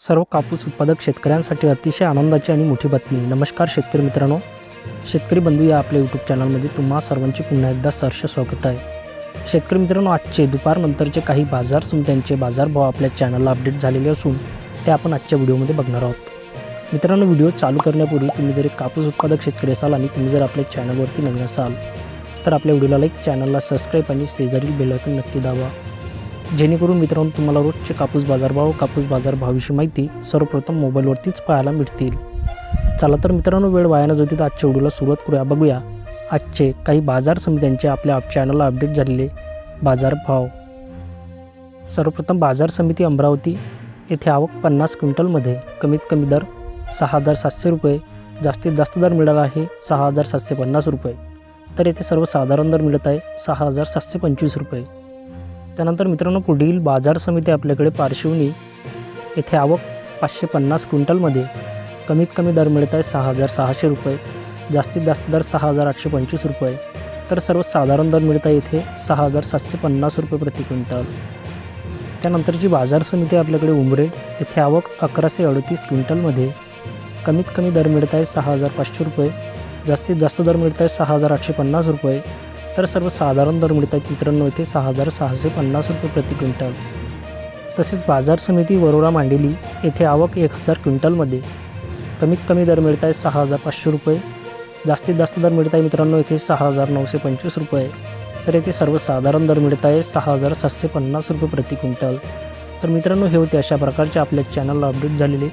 सर्व कापूस उत्पादक शेतकऱ्यांसाठी अतिशय आनंदाची आणि मोठी बातमी नमस्कार शेतकरी मित्रांनो. शेतकरी बंधू या आपल्या यूट्यूब चॅनलमध्ये तुम्हा सर्वांचे पुन्हा एकदा सहर्ष स्वागत आहे. शेतकरी मित्रांनो आजचे दुपारनंतरचे काही बाजार समित्यांचे बाजारभाव आपल्या चॅनलला अपडेट झालेले असून ते आपण आजच्या व्हिडिओमध्ये बघणार आहोत. मित्रांनो व्हिडिओ चालू करण्यापूर्वी तुम्ही जर एक कापूस उत्पादक शेतकरी असाल आणि तुम्ही जर आपल्या चॅनलवरती नवीन असाल तर आपल्या व्हिडिओला लाईक चॅनलला सबस्क्राईब आणि शेजारील बेलायकन नक्की दाबा. जेणेकरून मित्रांनो तुम्हाला रोजचे कापूस बाजारभाव कापूस बाजारभावाविषयी माहिती सर्वप्रथम मोबाईलवरतीच पाहायला मिळतील. चला तर मित्रांनो वेळ वाया न तर आजच्या व्हिडिओला सुरुवात करूया. बघूया आजचे काही बाजार समित्यांचे आपल्या चॅनलला अपडेट झालेले बाजारभाव. सर्वप्रथम बाजार समिती अमरावती येथे आवक पन्नास क्विंटलमध्ये. कमीत कमी दर सहा हजार सातशे रुपये जास्तीत जास्त दर मिळाला आहे सहा हजार सातशे पन्नास रुपये. तर येथे सर्वसाधारण दर मिळत आहे सहा हजार सातशे पंचवीस रुपये. त्यानंतर मित्रांनो पुढील बाजार समिती आपल्याकडे पार्श्वनी येथे आवक पाचशे पन्नास क्विंटलमध्ये कमीत कमी दर मिळत आहे सहा हजार सहाशे रुपये. जास्तीत जास्त दर सहा हजार आठशे पंचवीस रुपये. तर सर्वसाधारण दर मिळत आहे इथे सहा हजार सातशे पन्नास रुपये प्रति क्विंटल. त्यानंतरची बाजार समिती आपल्याकडे उंबरे येथे आवक अकराशे अडतीस क्विंटलमध्ये कमीत कमी दर मिळत आहे सहा हजार पाचशे रुपये. जास्तीत जास्त दर मिळत आहे सहा हजार आठशे पन्नास रुपये. तर सर्वसाधारण दर मिळत आहेत मित्रांनो इथे सहा हजार सहाशे पन्नास रुपये प्रति क्विंटल. तसेच बाजार समिती वरोरा मांडेली येथे आवक एक हजार क्विंटलमध्ये. कमीत कमी दर मिळत आहे सहा हजार पाचशे रुपये. जास्तीत जास्त दर मिळत आहे मित्रांनो इथे सहा हजार नऊशे पंचवीस रुपये. तर येथे सर्वसाधारण दर मिळत आहे सहा हजार सातशे पन्नास रुपये प्रति क्विंटल. तर मित्रांनो हे होते अशा प्रकारचे आपल्या चॅनलला अपडेट झालेले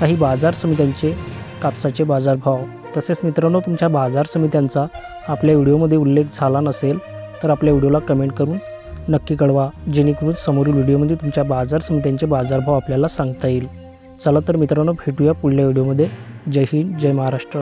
काही बाजार समित्यांचे कापसाचे बाजारभाव. तसेच मित्रांनो तुमच्या बाजार समित्यांचा आपल्या व्हिडिओमध्ये उल्लेख झाला नसेल तर आपल्या व्हिडिओला कमेंट करून नक्की कळवा जेणेकरून समोरील व्हिडिओमध्ये तुमच्या बाजार समित्यांचे बाजारभाव आपल्याला सांगता येईल. चला तर मित्रांनो भेटूया पुढल्या व्हिडिओमध्ये. जय हिंद जय महाराष्ट्र.